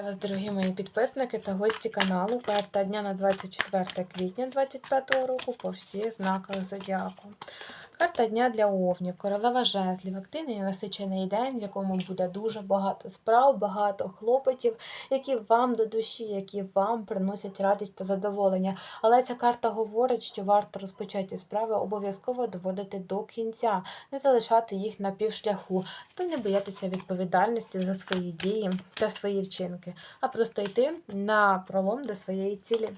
Вітаю вас, дорогі мої підписники та гості каналу. Карта дня на 24 квітня 2025 року по всіх знаках зодіаку. Карта дня для овнів, королева жезлів, активний і насичений день, в якому буде дуже багато справ, багато хлопотів, які вам до душі, які вам приносять радість та задоволення. Але ця карта говорить, що варто розпочаті справи обов'язково доводити до кінця, не залишати їх на півшляху, та не боятися відповідальності за свої дії та свої вчинки, а просто йти на пролом до своєї цілі.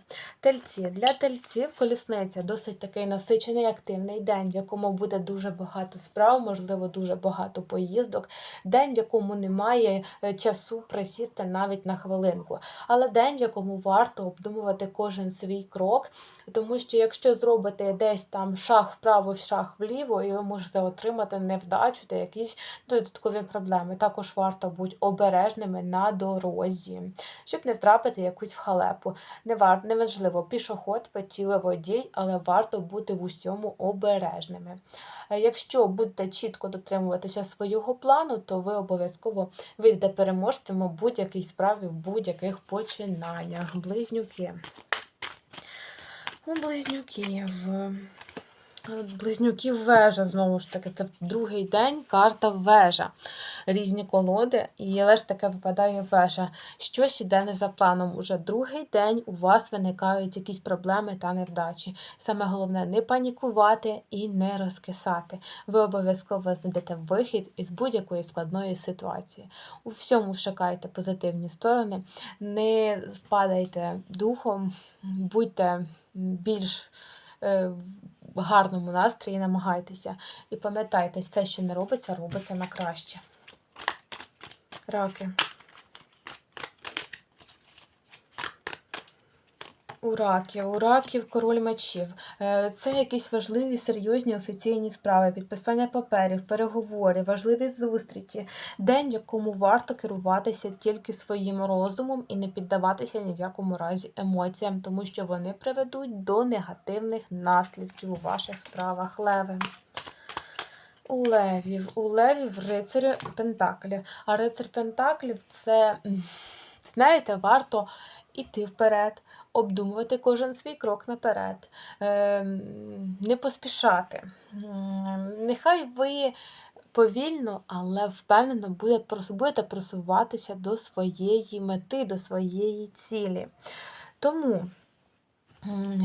Тельці для тельців колісниця досить такий насичений активний день, в якому буде дуже багато справ, можливо, дуже багато поїздок. День, в якому немає е, часу присісти навіть на хвилинку. Але день, в якому варто обдумувати кожен свій крок, тому що якщо зробите десь там шаг вправо, шаг вліво, і ви можете отримати невдачу та якісь додаткові проблеми. Також варто бути обережними на дорозі, щоб не втрапити якусь в халепу. Неважливо, пішоход, чи водій, але варто бути в усьому обережними. Е, Якщо будете чітко дотримуватися свого плану, то ви обов'язково вийдете переможцем у будь-якій справі в будь-яких починаннях. Близнюки. У близнюків. Близнюків вежа, знову ж таки, це другий день карта вежа. Різні колоди, і але ж таке випадає вежа. Щось іде не за планом. Уже другий день у вас виникають якісь проблеми та невдачі. Саме головне не панікувати і не розкисати. Ви обов'язково знайдете вихід із будь-якої складної ситуації. У всьому шукайте позитивні сторони, не впадайте духом, будьте більш. Е, в гарному настрої намагайтеся. І пам'ятайте, все, що не робиться, робиться на краще. Раки. У раків, у раків король мечів. Е, Це якісь важливі, серйозні офіційні справи, підписання паперів, переговори, важливі зустрічі, день, якому варто керуватися тільки своїм розумом і не піддаватися ні в якому разі емоціям, тому що вони приведуть до негативних наслідків у ваших справах. Леви. У левів, у левів рицарі Пентаклів. А рицар Пентаклів це, знаєте, варто іти вперед, обдумувати кожен свій крок наперед, ем, не поспішати. Нехай ви повільно, але впевнено будете просуватися до своєї мети, до своєї цілі. Тому.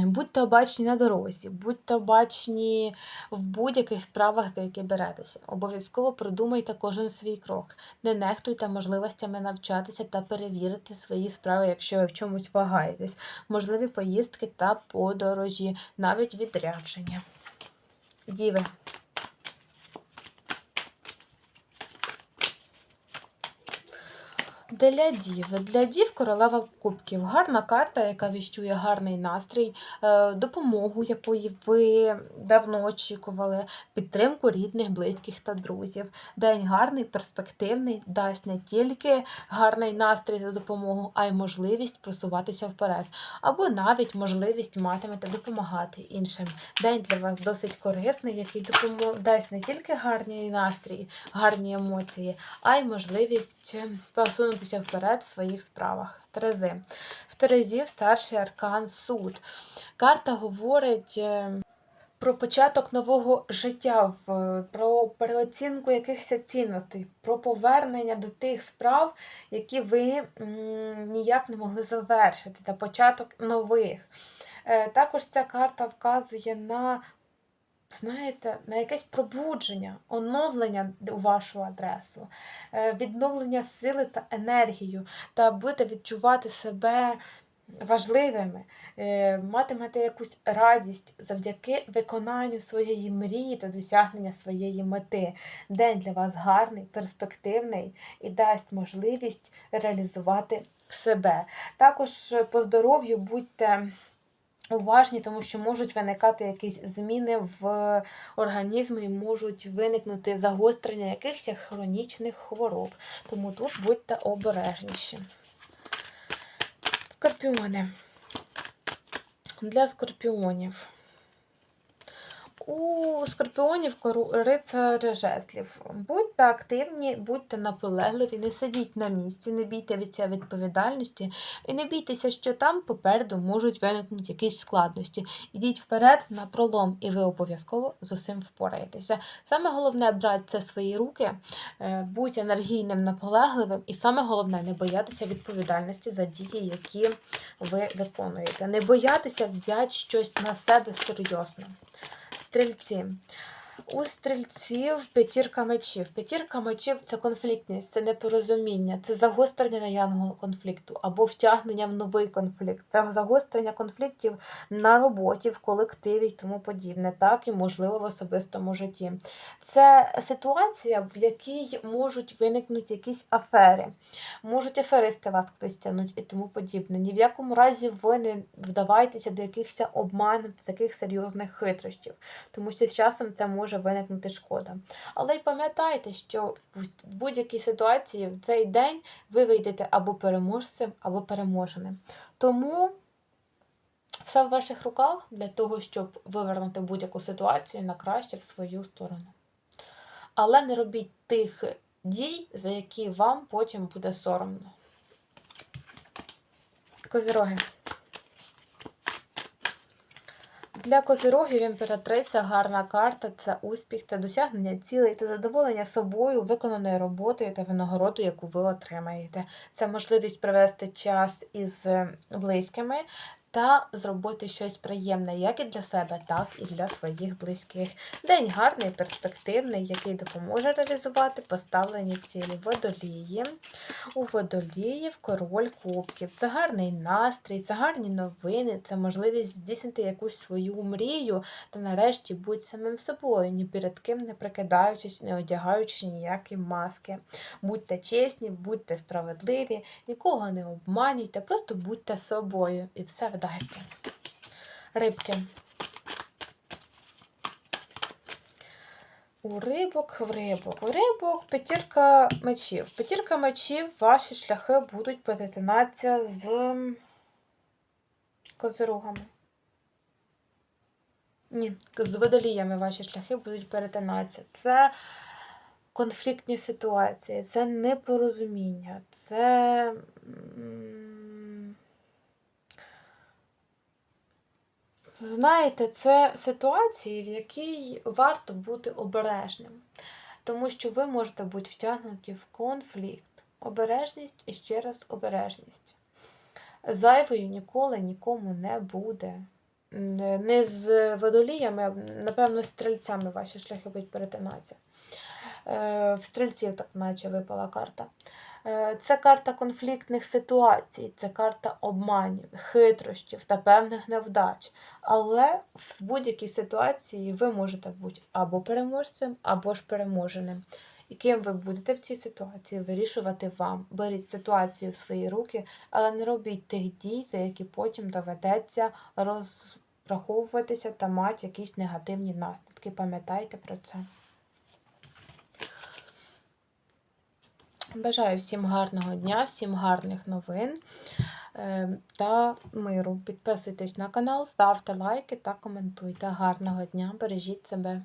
Будьте обачні на дорозі, будьте обачні в будь-яких справах, за які беретеся. Обов'язково продумайте кожен свій крок. Не нехтуйте можливостями навчатися та перевірити свої справи, якщо ви в чомусь вагаєтесь. Можливі поїздки та подорожі, навіть відрядження. Діви. Для дів. Для дів королева кубків. Гарна карта, яка віщує гарний настрій, е, допомогу, якої ви давно очікували, підтримку рідних, близьких та друзів. День гарний, перспективний, дасть не тільки гарний настрій та допомогу, а й можливість просуватися вперед. Або навіть можливість матимете допомагати іншим. День для вас досить корисний, який дасть не тільки гарний настрій, гарні емоції, а й можливість е, посунутися вперед в своїх справах. Терези. В Терезі старший аркан суд. Карта говорить. е, Про початок нового життя, про переоцінку якихось цінностей, про повернення до тих справ, які ви ніяк не могли завершити, та початок нових. Е, Також ця карта вказує на знаєте, на якесь пробудження, оновлення у вашу адресу, е, відновлення сили та енергію, та будете відчувати себе важливими, е, матимете якусь радість завдяки виконанню своєї мрії та досягнення своєї мети. День для вас гарний, перспективний і дасть можливість реалізувати себе. Також е, по здоров'ю будьте уважні, тому що можуть виникати якісь зміни в організмі, і можуть виникнути загострення якихось хронічних хвороб. Тому тут будьте обережніші. Скорпіони. Для скорпіонів. У скорпіонів кору- рицар жезлів. Будьте активні, будьте наполегливі, не сидіть на місці, не бійте від цієї відповідальності і не бійтеся, що там попереду можуть виникнути якісь складності. Ідіть вперед на пролом, і ви обов'язково з усім впораєтеся. Саме головне брати це свої руки, е, будь енергійним, наполегливим, і саме головне не боятися відповідальності за дії, які ви виконуєте. Не боятися взяти щось на себе серйозно. Стрільці. У стрільців п'ятірка мечів. П'ятірка мечів це конфліктність, це непорозуміння, це загострення наявного конфлікту або втягнення в новий конфлікт, це загострення конфліктів на роботі, в колективі і тому подібне, так і можливо в особистому житті. Це ситуація, в якій можуть виникнути якісь афери, можуть аферисти вас кудись тягнуть і тому подібне. Ні в якому разі ви не вдавайтеся до якихось обманів, таких серйозних хитрощів тому що з часом це може виникнути шкода. Але й пам'ятайте, що в будь-якій ситуації в цей день ви вийдете або переможцем, або переможеним. Тому все в ваших руках для того, щоб вивернути будь-яку ситуацію на краще в свою сторону. Але не робіть тих дій, за які вам потім буде соромно. Козироги. Для козирогів імператриця гарна карта це успіх, це досягнення цілей та задоволення собою, виконаною роботою та винагороду, яку ви отримаєте. Це можливість провести час із близькими та зробити щось приємне як і для себе, так і для своїх близьких. День гарний, перспективний, який допоможе реалізувати поставлені цілі водолії. У водоліїв король кубків. Це гарний настрій, це гарні новини, це можливість здійснити якусь свою мрію та нарешті будь самим собою, ні перед ким не прикидаючись, не одягаючи ніякі маски. Будьте чесні, будьте справедливі, нікого не обманюйте, просто будьте собою і все вдасться. Рибки. У рибок, в рибок. У рибок п'ятірка мечів. П'ятірка мечів, ваші шляхи будуть перетинатися з козирогами. Ні, з водоліями ваші шляхи будуть перетинатися. Це конфліктні ситуації, це непорозуміння, це. Знаєте, це ситуації, в якій варто бути обережним, тому що ви можете бути втягнуті в конфлікт. Обережність і ще раз обережність. Зайвою ніколи нікому не буде. Не з водоліями, а напевно, з стрільцями ваші шляхи будуть перетинатися. Е, В стрільців, так наче випала карта. Е, Це карта конфліктних ситуацій, це карта обманів, хитрощів та певних невдач. Але в будь-якій ситуації ви можете бути або переможцем, або ж переможеним. І ким ви будете в цій ситуації, вирішувати вам. Беріть ситуацію в свої руки, але не робіть тих дій, за які потім доведеться розраховуватися та мати якісь негативні наслідки. Пам'ятайте про це. Бажаю всім гарного дня, всім гарних новин е, та миру. Підписуйтесь на канал, ставте лайки та коментуйте. Гарного дня, бережіть себе.